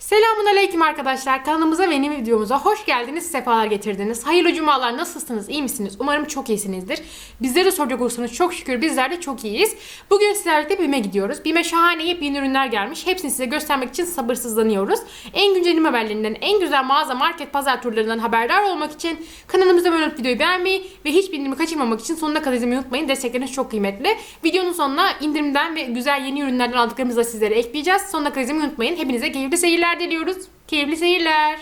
Selamun Aleyküm arkadaşlar. Kanalımıza ve yeni videomuza hoş geldiniz, sefalar getirdiniz. Hayırlı cumalar, nasılsınız, iyi misiniz? Umarım çok iyisinizdir. Bizleri de soracak olursanız çok şükür bizler de çok iyiyiz. Bugün sizlerle birlikte BİM'e gidiyoruz. BİM'e şahane yepyeni ürünler gelmiş. Hepsini size göstermek için sabırsızlanıyoruz. En güncel indirim haberlerinden, en güzel mağaza, market, pazar turlarından haberdar olmak için kanalımıza abone olup videoyu beğenmeyi ve hiçbir indirimi kaçırmamak için sonuna kadar izlemeyi unutmayın. Destekleriniz çok kıymetli. Videonun sonuna indirimden ve güzel yeni ürünlerden aldıklarımızı da sizlere ekleyeceğiz. Sonuna kadar izlemeyi unutmayın. Hepinize keyifli seyirler diliyoruz. Keyifli seyirler.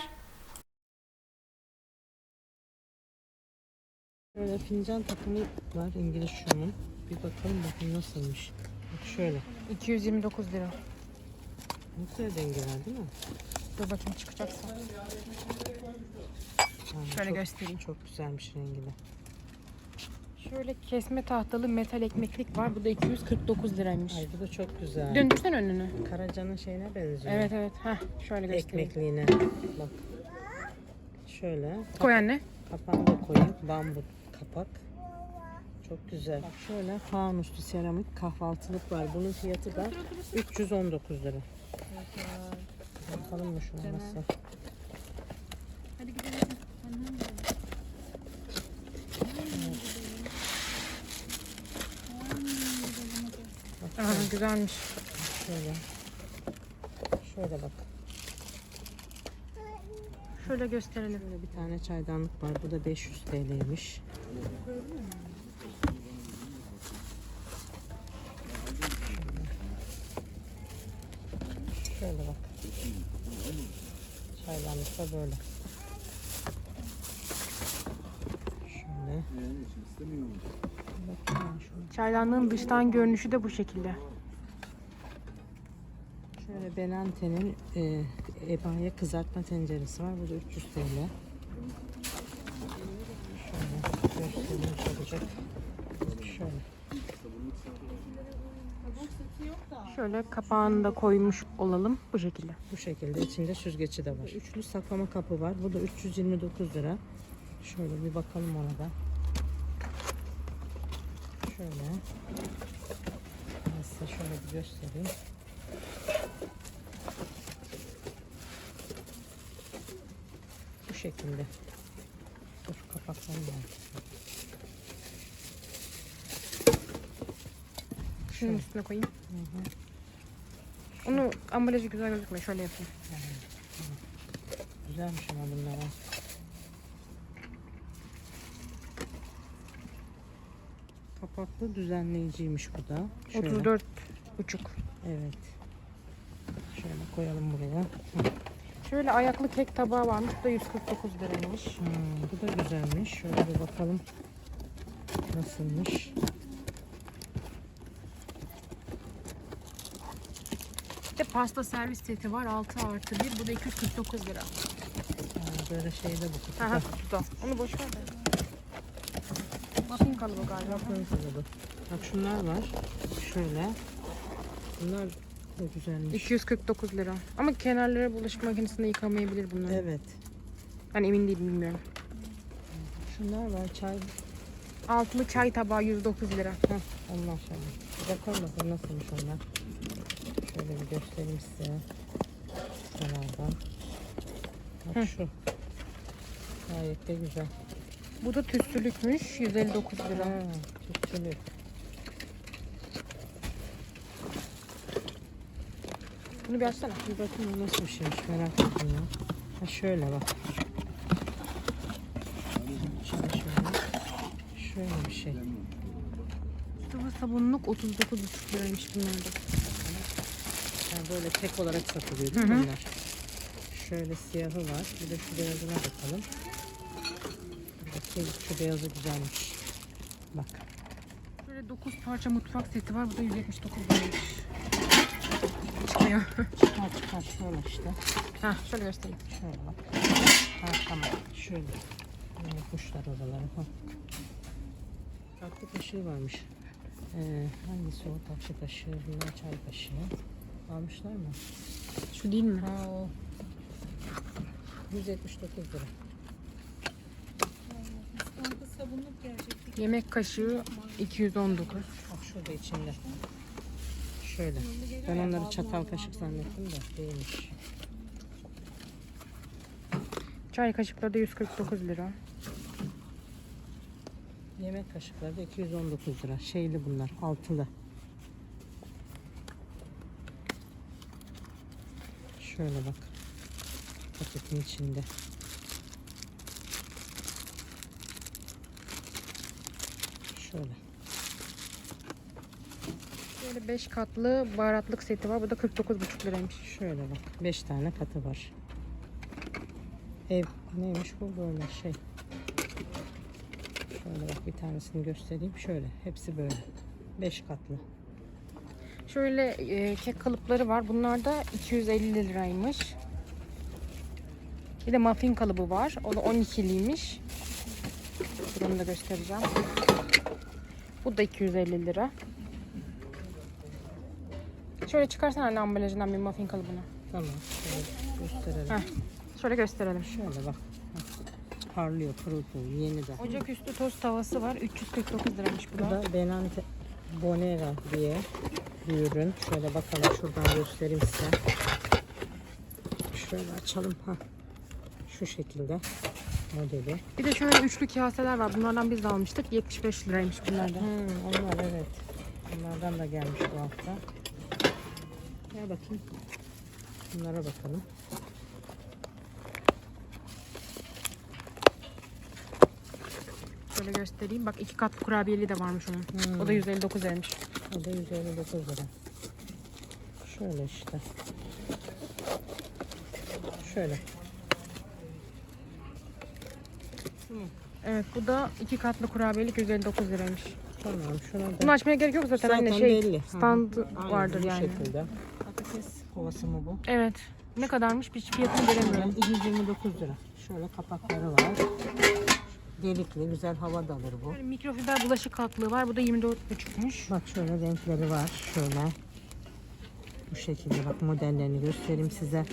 Böyle fincan takımı var İngiliz şunun. Bir bakalım bakın nasılmış. Bak şöyle. 229 lira. Ne kadar dengeler değil mi? Dur bakayım çıkacaksa. Ha, Şöyle çok, göstereyim. Çok güzelmiş rengi de. Şöyle kesme tahtalı metal ekmeklik var. Bu da 249 liraymış. Ay bu da çok güzel. Döndürsen önünü. Karacanın şeyine benziyor. Evet evet. Heh, şöyle göstereyim. Ekmekliğine. Bak. Şöyle. Koy anne. Kapağını da koyayım. Bambu kapak. Çok güzel. Bak şöyle fanuslu seramik kahvaltılık var. Bunun fiyatı da 319 lira. Bakalım mı şu nasıl? Hadi gidelim. Aa, güzelmiş. şöyle. Şöyle bak. Şöyle gösterelim. Böyle bir tane çaydanlık var. Bu da 500 TL'ymiş. Şöyle bak. Çaydanlık da böyle. Şöyle. Çaydanlığın dıştan görünüşü de bu şekilde. Şöyle Benante'nin e, ebaya kızartma tenceresi var. Bu da 300 TL. Şöyle göstereyim çabucak. Şöyle. Şöyle kapağını da koymuş olalım bu şekilde. Bu şekilde içinde süzgeci de var. Üçlü saklama kapı var. Bu da 329 lira. Şöyle bir bakalım ona da. Şöyle. Ben size şöyle bir göstereyim. Bu şekilde. Dur kapaklarını Şunun üstüne koyayım. Onu ambalajı güzel gözükmüyor. Şöyle yapayım. Güzelmiş ama bunlar. Kapaklı düzenleyiciymiş bu da. Şöyle. 34 buçuk. Evet. Şöyle koyalım buraya. Şöyle ayaklı kek tabağı varmış. Bu da 149 liraymış. Hmm, bu da güzelmiş. Şöyle bir bakalım. Nasılmış? Bir de pasta servis seti var. 6 artı 1. Bu da 249 lira. Ha, böyle şeyde bu kutuda. Aha kutuda. Onu boş ver de. Kalıbı galiba. Bakın kalıbı. Bak şunlar var. Şöyle. Bunlar da güzelmiş. 249 lira. Ama kenarları bulaşık makinesinde yıkamayabilir bunlar. Evet. Ben emin değilim bilmiyorum. Şunlar var. Çay. Altılı çay tabağı 109 lira. Heh, onlar şöyle. Bakalım bakalım nasılmış onlar. Şöyle bir göstereyim size. Kenardan. Bak şu. Gayet de güzel. Bu da tütsülükmüş. 159 lira. Ha, tütsülük. Bunu bir açsana. Bir bakın o nasıl bir şeymiş merak ettim ya. Ha şöyle bak. Şöyle şöyle. Şöyle bir şey. Sıvı sabunluk 39,5 liraymış bunlar da. Yani böyle tek olarak satılıyor değil mi bunlar? Şöyle siyahı var. Bir de şu beyazına bakalım. Bakayım şu beyazı güzelmiş. Bak. Şöyle 9 parça mutfak seti var. Bu da 179 liraymış. Çıkmıyor. Çıkar çıkar şöyle işte. ha şöyle göstereyim. Şöyle bak. Ha tamam. Şöyle. Unutmuşlar oraları. Ha. Tatlı kaşığı varmış. Ee, hangisi o tatlı kaşığı? Bunlar çay kaşığı. Almışlar mı? Şu değil mi? Ha o. 179 lira. Yemek kaşığı 219. Bak şurada içinde. Şöyle. Ben onları çatal kaşık zannettim de değilmiş. Çay kaşıkları da 149 lira. Yemek kaşıkları da 219 lira. Şeyli bunlar, altılı. Şöyle bak. Paketin içinde. Şöyle. Böyle 5 katlı baharatlık seti var. Bu da 49,5 liraymış. Şöyle bak. 5 tane katı var. Ev neymiş bu böyle şey. Şöyle bak bir tanesini göstereyim. Şöyle. Hepsi böyle. 5 katlı. Şöyle e, kek kalıpları var. Bunlar da 250 liraymış. Bir de muffin kalıbı var. O da 12'liymiş. Dur onu da göstereceğim. Bu da 250 lira. Şöyle çıkarsana anne ambalajından bir muffin kalıbını. Tamam. Şöyle gösterelim. Heh. Şöyle gösterelim. Şöyle bak. Parlıyor pırıl pırıl. Yeni de. Ocaküstü tost tavası var. 349 liraymış bu Bu da. da Benante Bonera diye bir ürün. Şöyle bakalım şuradan göstereyim size. Şöyle açalım. ha. Şu şekilde modeli. Bir de şöyle üçlü kaseler var. Bunlardan biz de almıştık. 75 liraymış bunlar da. Hmm, onlar evet. Bunlardan da gelmiş bu hafta. Gel bakayım. Bunlara bakalım. Şöyle göstereyim. Bak iki katlı kurabiyeli de varmış onun. Hmm. O da 159 liraymış. O da 159 lira. Şöyle işte. Şöyle. Evet bu da iki katlı kurabiyelik 159 liraymış. Tamam şuna da. Bunu açmaya gerek yok zaten. Zaten Anne şey belli. Stand Aynen, vardır bu yani. şekilde. Patates kovası mı bu? Evet. Ne kadarmış? Bir fiyatını göremiyorum. 229 lira. Şöyle kapakları var. Delikli, güzel hava da alır bu. Böyle mikrofiber bulaşık kaplığı var. Bu da 24,5'muş. Bak şöyle renkleri var. Şöyle. Bu şekilde bak modellerini göstereyim size.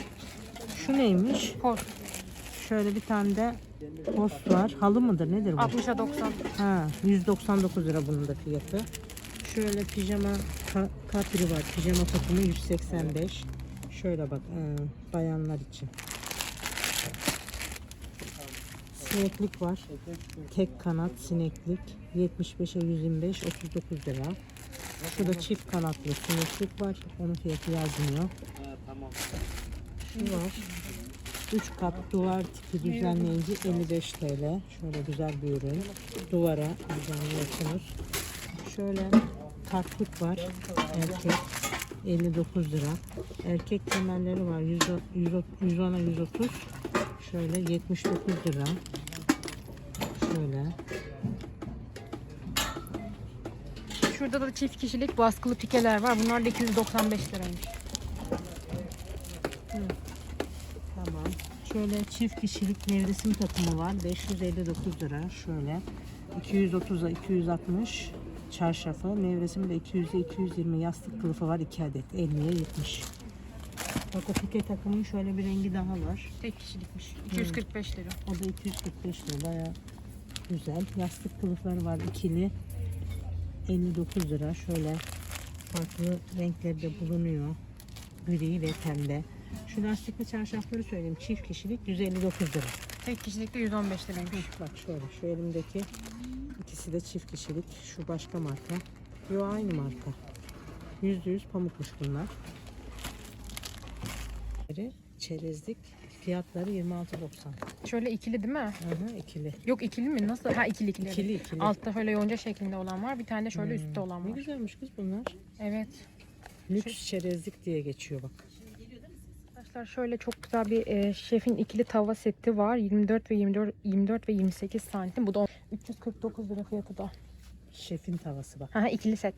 Şu neymiş? Post. Şöyle bir tane de post var. Halı mıdır nedir bu? 60'a 90. Ha, 199 lira bunun da fiyatı. Şöyle pijama ka- kapri var. Pijama takımı 185. Şöyle bak e, bayanlar için. Sineklik var. Tek kanat sineklik 75'e 125 39 lira. Şurada çift kanatlı sineklik var. Onun fiyatı yazmıyor. Şu var. 3 kat duvar tipi düzenleyici 55 TL. Şöyle güzel bir ürün. Duvara düzenliyorsunuz. Şöyle kartlık var. Erkek 59 lira. Erkek kemerleri var. 100 110'a 130. Şöyle 79 lira. Şöyle. Şurada da çift kişilik baskılı pikeler var. Bunlar da 295 liraymış. Tamam. Şöyle çift kişilik nevresim takımı var. 559 lira. Şöyle. 230'a 260 çarşafı. Nevresim de 200'e 220 yastık kılıfı var. 2 adet. 50'ye 70. Bak o pike takımın şöyle bir rengi daha var. Tek kişilikmiş. 245 lira. O da 245 lira. Baya güzel. Yastık kılıfları var. ikili. 59 lira. Şöyle farklı renklerde bulunuyor. Gri ve pembe. Şu lastikli çarşafları söyleyeyim. Çift kişilik 159 lira. Tek kişilikte 115 liraymış. Bak şöyle şu elimdeki ikisi de çift kişilik. Şu başka marka. Yo aynı marka. %100 pamukmuş bunlar. Çerezlik fiyatları 26.90. Şöyle ikili değil mi? Hı hı ikili. Yok ikili mi? Nasıl? Ha ikili ikili. İkili ikili. Altta şöyle yonca şeklinde olan var. Bir tane de şöyle üstte olan Ne var. güzelmiş kız bunlar. Evet. Lüks çerezlik diye geçiyor bak. Arkadaşlar şöyle çok güzel bir e, şefin ikili tava seti var. 24 ve 24 24 ve 28 santim. Bu da 349 lira fiyatı da. Şefin tavası bak. Ha ikili set.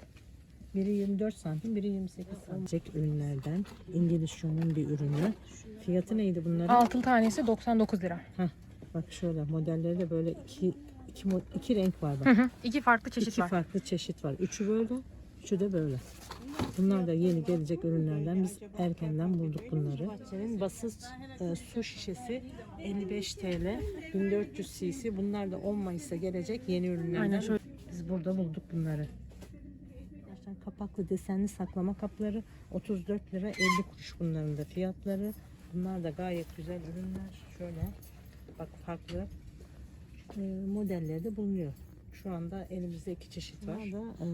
Biri 24 santim, biri 28 santim. Jack ürünlerden İngiliz Show'un bir ürünü. Fiyatı neydi bunların? Altılı tanesi 99 lira. Bak şöyle modelleri de böyle iki, iki, iki renk var bak. Hı hı. İki farklı çeşit İki var. farklı çeşit var. Üçü böyle, üçü de böyle. Bunlar da yeni gelecek ürünlerden. Biz erkenden bulduk bunları. Bahçenin basınç e, su şişesi 55 TL, 1400 cc. Bunlar da 10 Mayıs'ta gelecek yeni ürünlerden. Aynen şöyle. Biz burada bulduk bunları. Arkadaşlar kapaklı desenli saklama kapları 34 lira 50 kuruş bunların da fiyatları. Bunlar da gayet güzel ürünler. Şöyle Bak farklı e, modelleri de bulunuyor. Şu anda elimizde iki çeşit var. Burada e,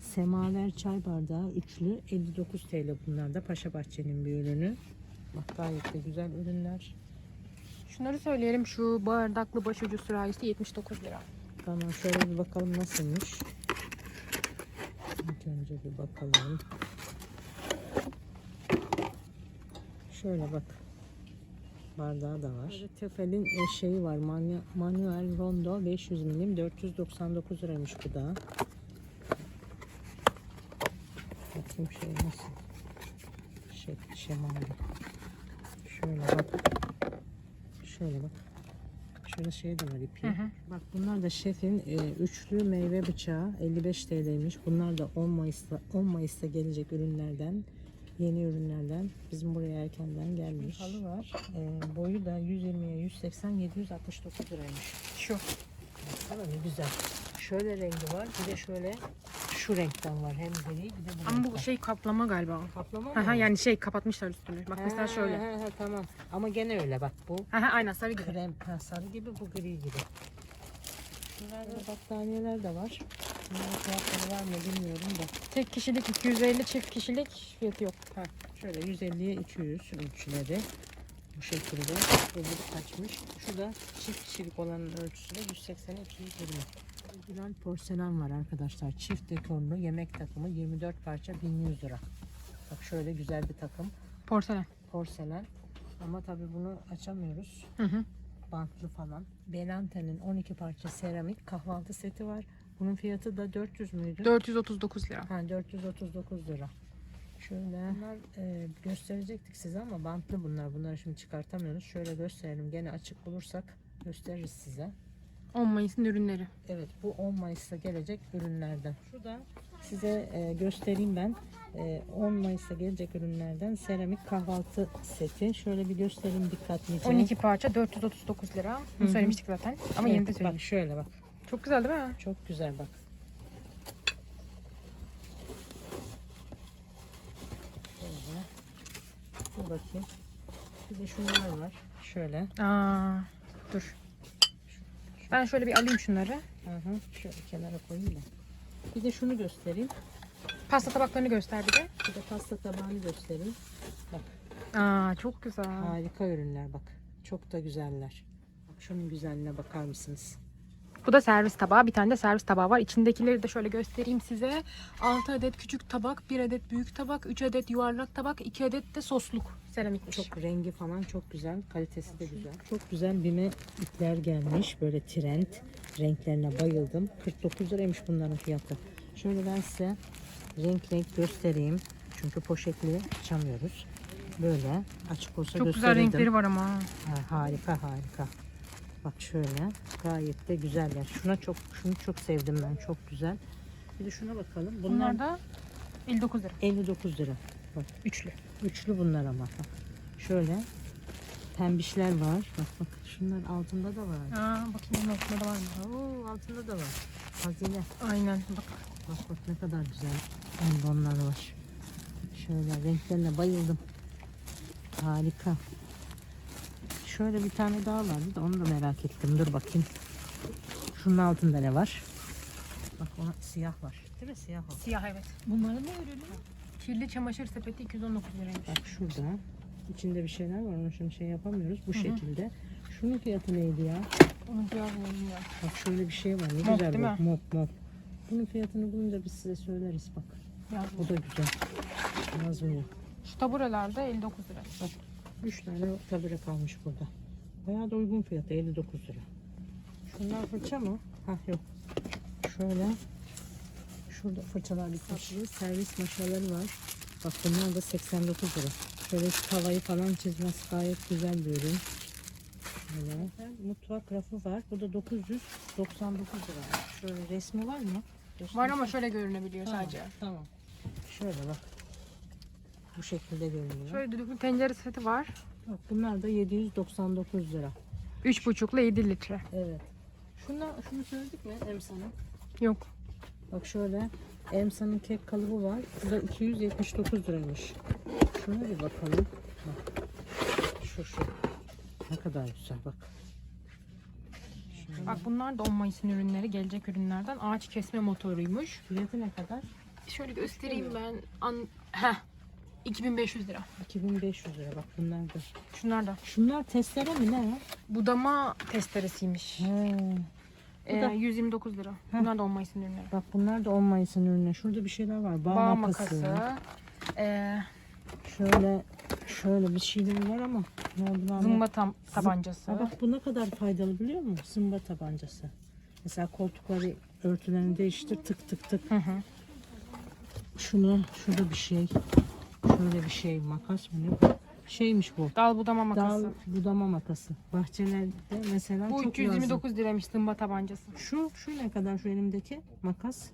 semaver çay bardağı üçlü 59 TL bunlar da Paşa Bahçe'nin bir ürünü. Bak gayet de güzel ürünler. Şunları söyleyelim. Şu bardaklı başucu sürahisi 79 lira. Tamam şöyle bir bakalım nasılmış. İlk önce bir bakalım. Şöyle bak. Bardağı da var. Böyle Tefel'in e, şeyi var. Manu- Manuel Rondo 500 milim 499 liraymış bu da. Bakayım şey nasıl. Şekli şemali. Şöyle bak. Şöyle bak. Şöyle şey de var ipi. Hı hı. Bak bunlar da şefin e, üçlü meyve bıçağı 55 TL'ymiş. Bunlar da 10 Mayıs'ta 10 Mayıs'ta gelecek ürünlerden. Yeni ürünlerden. Bizim buraya erkenden gelmiş. Halı var. E, boyu da 120'ye 180 769 liraymış. Şu. Baksana ne güzel. Şöyle rengi var. Bir de şöyle şu renkten var. Hem gri bir de bu Ama bu renkten. şey kaplama galiba. kaplama mı? Aha, yani şey kapatmışlar üstünü. Bak mesela Ha, şöyle. ha, ha, tamam. Ama gene öyle bak bu. Aha, aynen sarı gibi. Krem ha, sarı gibi bu gri gibi. Şunlarda battaniyeler de var. Bunların fiyatları var mı bilmiyorum da. Tek kişilik 250, çift kişilik fiyatı yok. Ha, şöyle 150'ye 200 ölçüleri. Bu şekilde. Belli kaçmış. Şu da çift kişilik olanın ölçüsü de 180'e 220. Güzel porselen var arkadaşlar. Çift dekorlu yemek takımı 24 parça 1100 lira. Bak şöyle güzel bir takım. Porselen. Porselen. Ama tabii bunu açamıyoruz. Hı hı. bantlı falan. Belante'nin 12 parça seramik kahvaltı seti var. Bunun fiyatı da 400 müydü? 439 lira. Ha, 439 lira. Şöyle bunlar e, gösterecektik size ama bantlı bunlar. Bunları şimdi çıkartamıyoruz. Şöyle gösterelim. Gene açık bulursak gösteririz size. 10 Mayıs'ın ürünleri. Evet bu 10 Mayıs'ta gelecek ürünlerden. Şurada size e, göstereyim ben. E, 10 Mayıs'ta gelecek ürünlerden seramik kahvaltı seti. Şöyle bir göstereyim dikkatlice. 12 parça 439 lira. Bunu Hı hı. söylemiştik zaten. Ama Evet, yeni de söyleyeyim. Bak şöyle bak. Çok güzel değil mi? Çok güzel bak. Şöyle. Dur bakayım. Bir de şunlar var. Şöyle. Aa, dur. Ben şöyle bir alayım şunları. Hı hı. Şöyle kenara koyayım da. Bir de şunu göstereyim. Pasta tabaklarını göster bir de. Bir de pasta tabağını göstereyim. Bak Aa, çok güzel. harika ürünler bak. Çok da güzeller. Bak şunun güzelliğine bakar mısınız? Bu da servis tabağı. Bir tane de servis tabağı var. İçindekileri de şöyle göstereyim size. 6 adet küçük tabak, 1 adet büyük tabak, 3 adet yuvarlak tabak, 2 adet de sosluk. Seramikmiş. Çok rengi falan çok güzel. Kalitesi de güzel. Çok güzel bime ipler gelmiş. Böyle trend. Renklerine bayıldım. 49 liraymış bunların fiyatı. Şöyle ben size renk renk göstereyim. Çünkü poşetli açamıyoruz. Böyle açık olsa Çok güzel renkleri var ama. Ha, harika harika. Bak şöyle gayet de güzeller. Şuna çok şunu çok sevdim ben. Çok güzel. Bir de şuna bakalım. Bunlar, Bunlar da 59 lira. 59 lira. Bak Üçlü. Üçlü bunlar ama. Bak. Şöyle pembişler var. Bak bak şunlar altında da var. Aa, bakayım altında da var mı? Oo, altında da var. Hazine. Aynen. Bak. Bak bak ne kadar güzel. Ondan var. Şöyle renklerine bayıldım. Harika. Şöyle bir tane daha vardı da onu da merak ettim. Dur bakayım. Şunun altında ne var? Bak ona siyah var. Değil mi siyah o? Siyah evet. Bunların ne ürünü? Kirli çamaşır sepeti 219 liraymış. Bak şurada. İçinde bir şeyler var. Onu şimdi şey yapamıyoruz. Bu şekilde. Şunun fiyatı neydi ya? Onun fiyatını bilmiyorum. Bak şöyle bir şey var. Ne Mop, güzel mi? Mop mop. Bunun fiyatını bulunca biz size söyleriz bak. Yazmıyor. Bu da güzel. Yazmıyor. Şu taburelerde 59 lira. 3 tane tabure kalmış burada. Bayağı da uygun fiyatı 59 lira. Şunlar fırça mı? Hah yok. Şöyle. Şurada fırçalar dikkatli. Servis maşaları var. Bak bunlar da 89 lira. Şöyle tavayı falan çizmesi gayet güzel bir ürün. Şöyle. Mutfak rafı var. Bu da 999 lira. Şöyle resmi var mı? Var ama şöyle görünebiliyor Tamam, sadece. Tamam. Şöyle bak. Bu şekilde görünüyor. Şöyle düdüklü tencere seti var. Bak bunlar da 799 lira. 3,5 ile 7 litre. Evet. Şundan, şunu söyledik mi Emsa'nın? Yok. Bak şöyle Emsa'nın kek kalıbı var. Bu da 279 liraymış. Şuna bir bakalım. Bak. Şu şu. Ne kadar güzel bak. Bak bunlar da 10 Mayıs'ın ürünleri, gelecek ürünlerden. Ağaç kesme motoruymuş. Fiyatı ne kadar? Şöyle göstereyim ben. An Heh. 2500 lira. 2500 lira bak bunlar da. Şunlar da. Şunlar testere mi ne? Budama testeresiymiş. He. Ee, da- 129 lira. Bunlar da 10 Mayıs'ın ürünleri. Bak bunlar da 10 Mayıs'ın ürünü. Şurada bir şeyler var. Bağ, Bağ makası. makası. Ee, Şöyle şöyle bir şeyler var ama ne oldu lan? zımba tam tabancası. Ha bak bu ne kadar faydalı biliyor musun? Zımba tabancası. Mesela koltukları örtülerini değiştir tık tık tık. Hı hı. Şunu şurada bir şey. Şöyle bir şey makas mı ne? Şeymiş bu. Dal budama makası. Dal budama makası. Bahçelerde mesela Bu çok 329 liraymış zımba tabancası. lazım. Şu şu ne kadar şu elimdeki makas?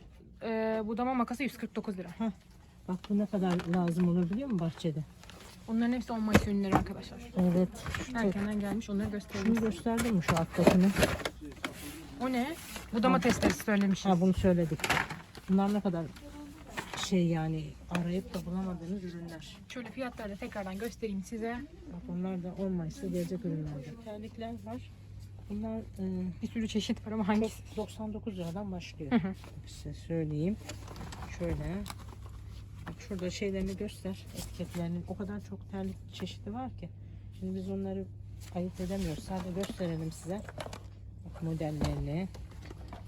Ee, budama makası 149 lira. Bak bu ne kadar lazım olur biliyor musun bahçede? Onların hepsi 10 Mayıs ürünleri arkadaşlar. Evet. Erkenden gelmiş onları gösterelim. Şunu gösterdim mi şu alttakini? O ne? Budama testeresi söylemişiz. Ha bunu söyledik. Bunlar ne kadar şey yani arayıp da bulamadığınız ürünler. Şöyle fiyatları da tekrardan göstereyim size. Bak onlar da 10 Mayıs'ta gelecek ürünlerden. Terlikler var. Bunlar e, Bir sürü çeşit var ama çok hangisi? 99 liradan başlıyor. Hı hı. Bak Size söyleyeyim. Şöyle. Bak şurada şeylerini göster. Etiketlerinin o kadar çok terlik çeşidi var ki. Şimdi biz onları ayırt edemiyoruz. Sadece gösterelim size. Bak modellerini.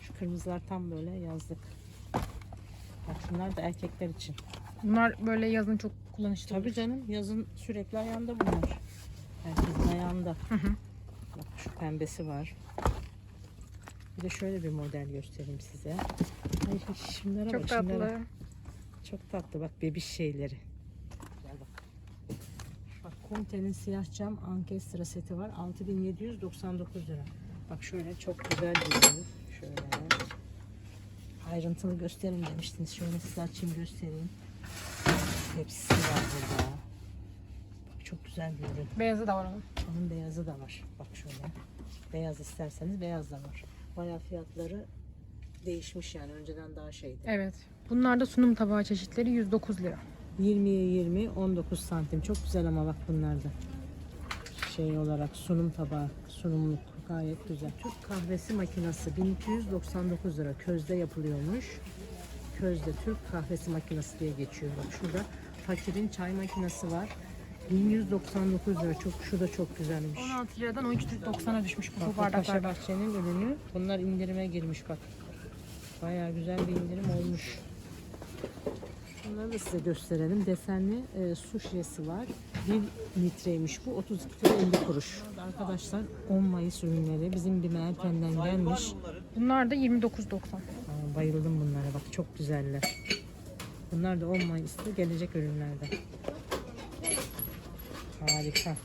Şu kırmızılar tam böyle yazlık. Bak şunlar da erkekler için. Bunlar böyle yazın çok kullanışlı. Tabii canım yazın sürekli ayağında bunlar. Herkesin ayağında. Hı hı. Bak şu pembesi var. Bir de şöyle bir model göstereyim size. Ay, şunlara Çok bak, şunlara. tatlı. Çok tatlı bak bebiş şeyleri. Gel bak. Bak Conte'nin siyah cam ankestra seti var. 6799 lira. Bak şöyle çok güzel bir. Ayrıntılı gösterin demiştiniz. Şöyle size açayım göstereyim. Hepsi var burada. Bak çok güzel bir ürün. Beyazı da var onun. Onun beyazı da var. Bak şöyle. Beyaz isterseniz beyaz da var. Bayağı fiyatları değişmiş yani. Önceden daha şeydi. Evet. Bunlar da sunum tabağı çeşitleri 109 lira. 20'ye 20, 19 santim. Çok güzel ama bak bunlar da. Şey olarak sunum tabağı, sunumluk gayet güzel. Türk kahvesi makinesi 1299 lira. Közde yapılıyormuş. Közde Türk kahvesi makinesi diye geçiyor. Bak şurada fakirin çay makinesi var. 1199 lira. Çok şu da çok güzelmiş. 16 liradan 13.90'a düşmüş bu, Bak, bu bu Paşa bardaklar. Bahçe'nin ürünü. Bunlar indirime girmiş bak. Bayağı güzel bir indirim olmuş. Bunları da size gösterelim. Desenli e, su şişesi var. 1 litreymiş bu. 32 lira 50 kuruş. Arkadaşlar 10 Mayıs ürünleri bizim bir Merken'den gelmiş. Bunlar da 29.90. Aa, bayıldım bunlara bak çok güzeller. Bunlar da 10 Mayıs'ta gelecek ürünlerden. Harika.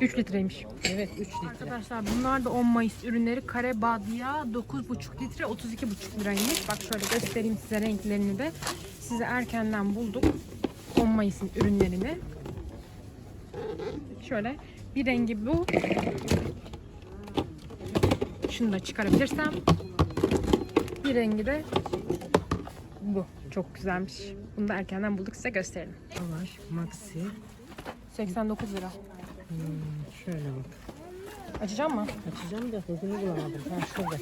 3 litreymiş. Evet 3 litre. Arkadaşlar bunlar da 10 Mayıs ürünleri. Kare badya 9,5 litre 32,5 liraymış. Bak şöyle göstereyim size renklerini de. Size erkenden bulduk. 10 Mayıs'ın ürünlerini. Şöyle bir rengi bu. Şunu da çıkarabilirsem. Bir rengi de bu. Çok güzelmiş. Bunu da erkenden bulduk size gösterelim. Var. Maxi. 89 lira. Hmm, şöyle bak. Açacağım mı? Açacağım da hızını bulamadım. Ha şurada.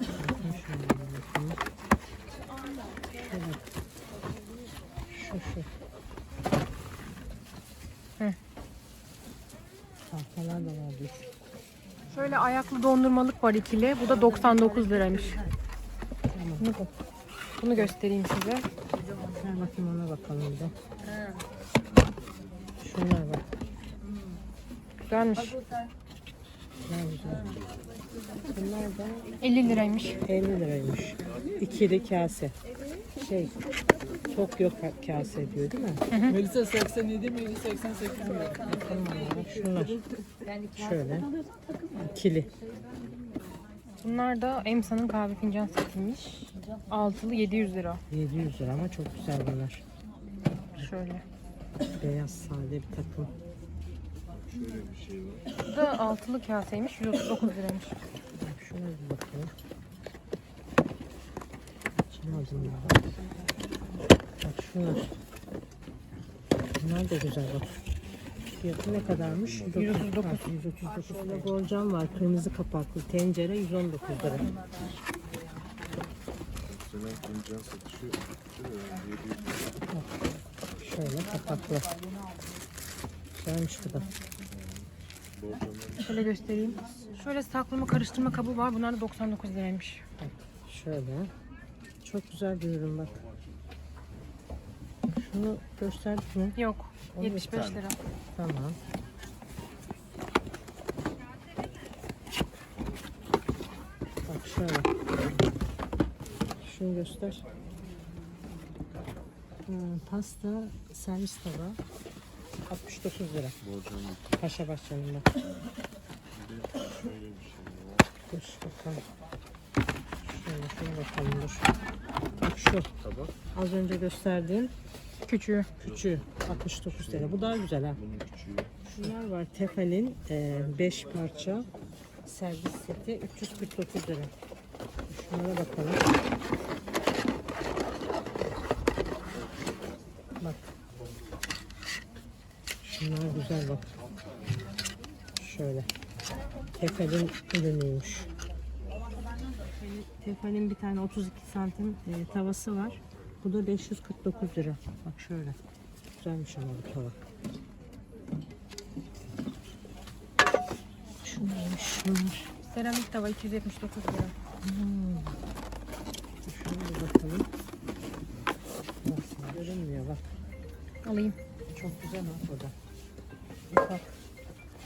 Bakın şöyle bakayım. Şöyle. Şu şu. Hı. Tahtalar da var bir. Şöyle ayaklı dondurmalık var ikili. Bu da 99 liraymış. Bunu, bunu göstereyim size. Ver bakayım ona bakalım bir de. Şunlar bak. Güzelmiş. Ne güzel. Bunlar da 50 liraymış. 50 liraymış. İkili kase. Şey, Tokyo ka- kase diyor değil mi? Melisa 87 mi 88 mi? Şunlar. Şöyle. İkili. Bunlar da Emsa'nın kahve fincan setiymiş. Altılı 700 lira. 700 lira ama çok güzel bunlar. Şöyle. Beyaz sade bir takım. Bu da altılı kaseymiş. 139 liraymış. Bak şuna bir bakalım. Açamadım ya. Bak şunlar. Bunlar da güzel bak. Fiyatı ne kadarmış? 139. Ha, 139. Şöyle borcam var. Kırmızı kapaklı tencere 119 lira. Selam fincan satışı 700 lira. Şöyle kapaklı. Güzelmiş bu da. Şöyle göstereyim. Şöyle saklama karıştırma kabı var. Bunlar da 99 liraymış. Şöyle. Çok güzel bir ürün bak. Şunu gösterdik mi? Yok. Onu 75 lütfen. lira. Tamam. Bak şöyle. Şunu göster. Hmm, pasta servis tabağı 69 lira. Paşa Bahçe'nin bak. şöyle bir şey var. Dur bakalım. Şöyle şuna bakalım dur. Şu Tabak. az önce gösterdiğim Küçüğü. küçüğü 69 lira. Bu daha güzel ha. Bunun küçüğü. Şunlar var. Tefal'in 5 parça servis seti 349 lira. Şunlara bakalım. Bak. Şunlar güzel bak. Şöyle. Tefal'in ürünüymüş. Tefal'in bir tane 32 santim e, tavası var. Bu da 549 lira. Bak şöyle. Güzelmiş ama bu tava. Şunlar, şunlar. Seramik tava 279 lira. Şöyle bir bakalım. Nasıl görünmüyor bak. Alayım. Çok güzel ha burada. Bak.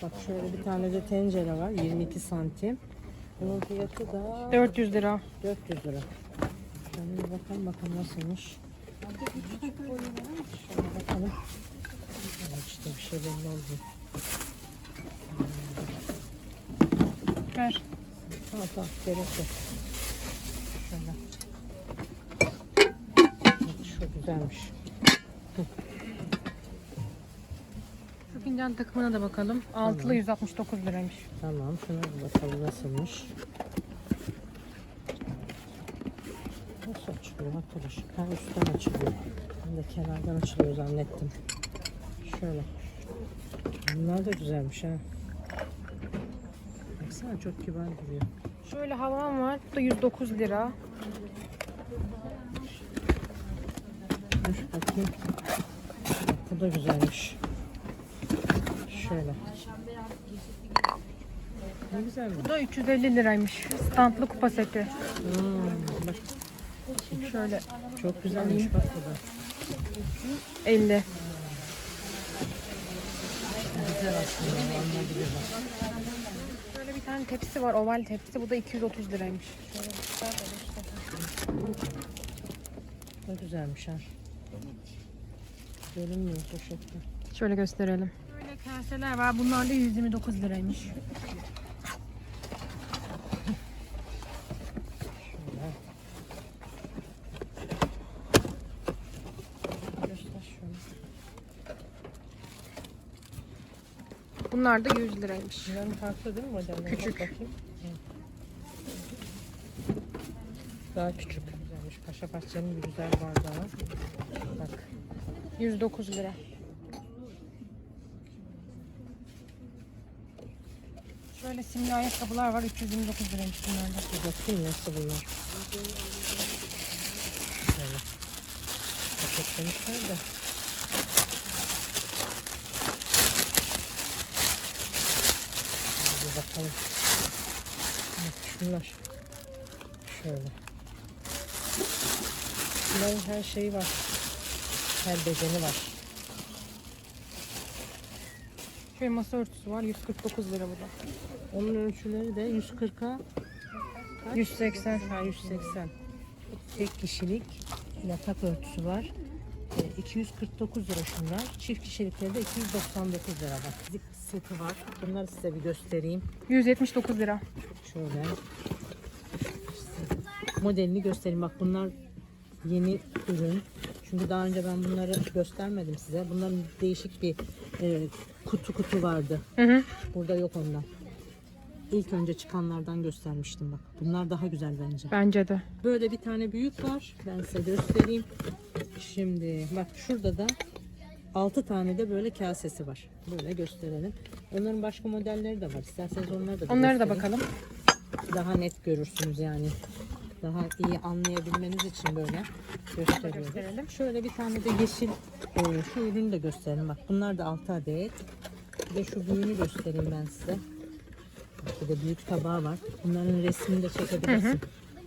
Bak şöyle bir tane de tencere var. 22 santim. Bunun fiyatı da 400 lira. 400 lira. Şöyle bir bakalım bakalım nasılmış. Şöyle bakalım. Evet işte bir şey belli oldu. Ver. Tamam tamam gerek yok. Şöyle. Evet, Şu güzelmiş. Fincan takımına da bakalım. Altılı 169 liraymış. Tamam şuna bir bakalım nasılmış. Nasıl açılıyor arkadaş? Ha üstten açılıyor. Ben de kenardan açılıyor zannettim. Şöyle. Bunlar da güzelmiş ha. Baksana çok kibar duruyor. Şöyle havan var. Bu da 109 lira. Dur bakayım. Bak, bu da güzelmiş. Şöyle. Ne güzel? Bu da 350 liraymış. Standlı kupa seti. Hmm, bak, Şöyle çok güzelmiş bak bu da. 50. Güzel aslında. Anlayabilir bak. Bir tane tepsi var. Oval tepsi. Bu da 230 liraymış. Şöyle da güzelmiş ha. Görünmüyor poşette. Şöyle gösterelim. Kaseler var. Bunlar da 129 liraymış. Bunlar da 100 liraymış. Bunların farklı değil mi modelleri? Küçük. Bakayım. Daha küçük. Güzelmiş. Paşa Bahçe'nin bir güzel bardağı. Bak. 109 lira. Şöyle simli ayakkabılar var. 329 liraymış bunlarda. Bir bakayım nasıl bunlar. Şöyle. Paketlemişler de. Bir bakalım. Evet, şunlar. Şöyle. Bunların her şeyi var. Her bedeni var. Şöyle masa örtüsü var. 149 lira bu da. Onun ölçüleri de 140'a 180. Ha 180. Tek kişilik yatak örtüsü var. E, 249 lira şunlar. Çift kişilikleri de 299 lira bak. Zik seti var. Bunları size bir göstereyim. 179 lira. Şöyle. Modelini göstereyim. Bak bunlar yeni ürün. Çünkü daha önce ben bunları göstermedim size. Bunların değişik bir e, kutu kutu vardı. Hı hı. Burada yok ondan. İlk önce çıkanlardan göstermiştim bak. Bunlar daha güzel bence. Bence de. Böyle bir tane büyük var. Ben size göstereyim. Şimdi bak şurada da 6 tane de böyle kasesi var. Böyle gösterelim. Onların başka modelleri de var. İsterseniz onları da bir Onlara da bakalım. Daha net görürsünüz yani. Daha iyi anlayabilmeniz için böyle gösteriyorum. Şöyle bir tane de yeşil e, şu ürünü de gösterelim. Bak bunlar da 6 adet. Bir de şu büyüğünü göstereyim ben size. Bir de büyük tabağı var. Bunların resmini de çekebilirsin.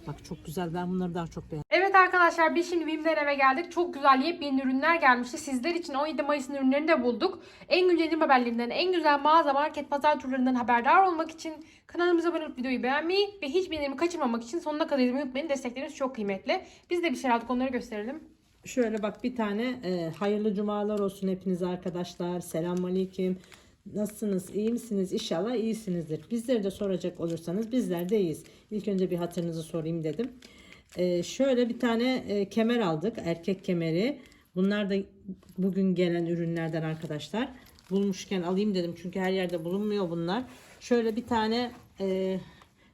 Bak çok güzel. Ben bunları daha çok beğendim. Evet arkadaşlar biz şimdi BİM'den eve geldik. Çok güzel yepyeni ürünler gelmişti. Sizler için 17 Mayıs'ın ürünlerini de bulduk. En güncel indirim haberlerinden, en güzel mağaza, market, pazar turlarından haberdar olmak için kanalımıza abone olup videoyu beğenmeyi ve hiçbir indirimi kaçırmamak için sonuna kadar izlemeyi unutmayın. Destekleriniz çok kıymetli. Biz de bir şey aldık onları gösterelim. Şöyle bak bir tane e, hayırlı cumalar olsun hepinize arkadaşlar. Selamünaleyküm. Nasılsınız? İyi misiniz? İnşallah iyisinizdir. Bizleri de soracak olursanız bizler de iyiyiz. İlk önce bir hatırınızı sorayım dedim. E, şöyle bir tane e, kemer aldık. Erkek kemeri. Bunlar da bugün gelen ürünlerden arkadaşlar. Bulmuşken alayım dedim. Çünkü her yerde bulunmuyor bunlar. Şöyle bir tane e,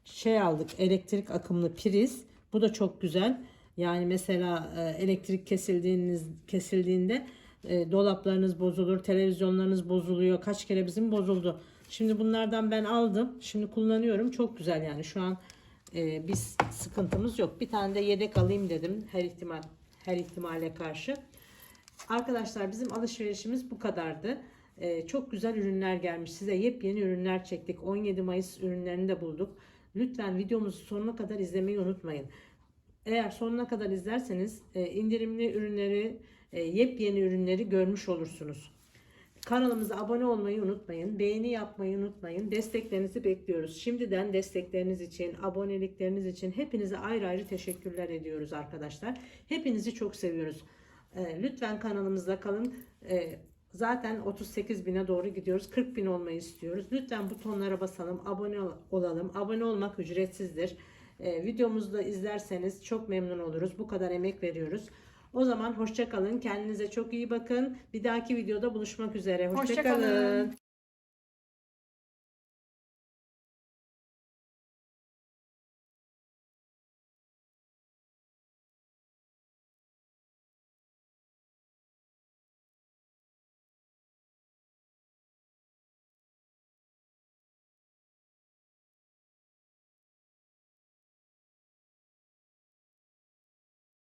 şey aldık. Elektrik akımlı priz. Bu da çok güzel. Yani mesela e, elektrik kesildiğiniz kesildiğinde e, dolaplarınız bozulur, televizyonlarınız bozuluyor. Kaç kere bizim bozuldu. Şimdi bunlardan ben aldım. Şimdi kullanıyorum. Çok güzel yani. Şu an e, biz sıkıntımız yok. Bir tane de yedek alayım dedim. Her ihtimal her ihtimale karşı. Arkadaşlar bizim alışverişimiz bu kadardı. Ee, çok güzel ürünler gelmiş. Size yepyeni ürünler çektik. 17 Mayıs ürünlerini de bulduk. Lütfen videomuzu sonuna kadar izlemeyi unutmayın. Eğer sonuna kadar izlerseniz e, indirimli ürünleri, yepyeni ürünleri görmüş olursunuz. Kanalımıza abone olmayı unutmayın. Beğeni yapmayı unutmayın. Desteklerinizi bekliyoruz. Şimdiden destekleriniz için, abonelikleriniz için hepinize ayrı ayrı teşekkürler ediyoruz arkadaşlar. Hepinizi çok seviyoruz. E, lütfen kanalımızda kalın. E, zaten 38 bine doğru gidiyoruz. 40 bin olmayı istiyoruz. Lütfen butonlara basalım. Abone ol- olalım. Abone olmak ücretsizdir. E, videomuzu da izlerseniz çok memnun oluruz. Bu kadar emek veriyoruz. O zaman hoşça kalın. Kendinize çok iyi bakın. Bir dahaki videoda buluşmak üzere. Hoşça Hoşça kalın. kalın.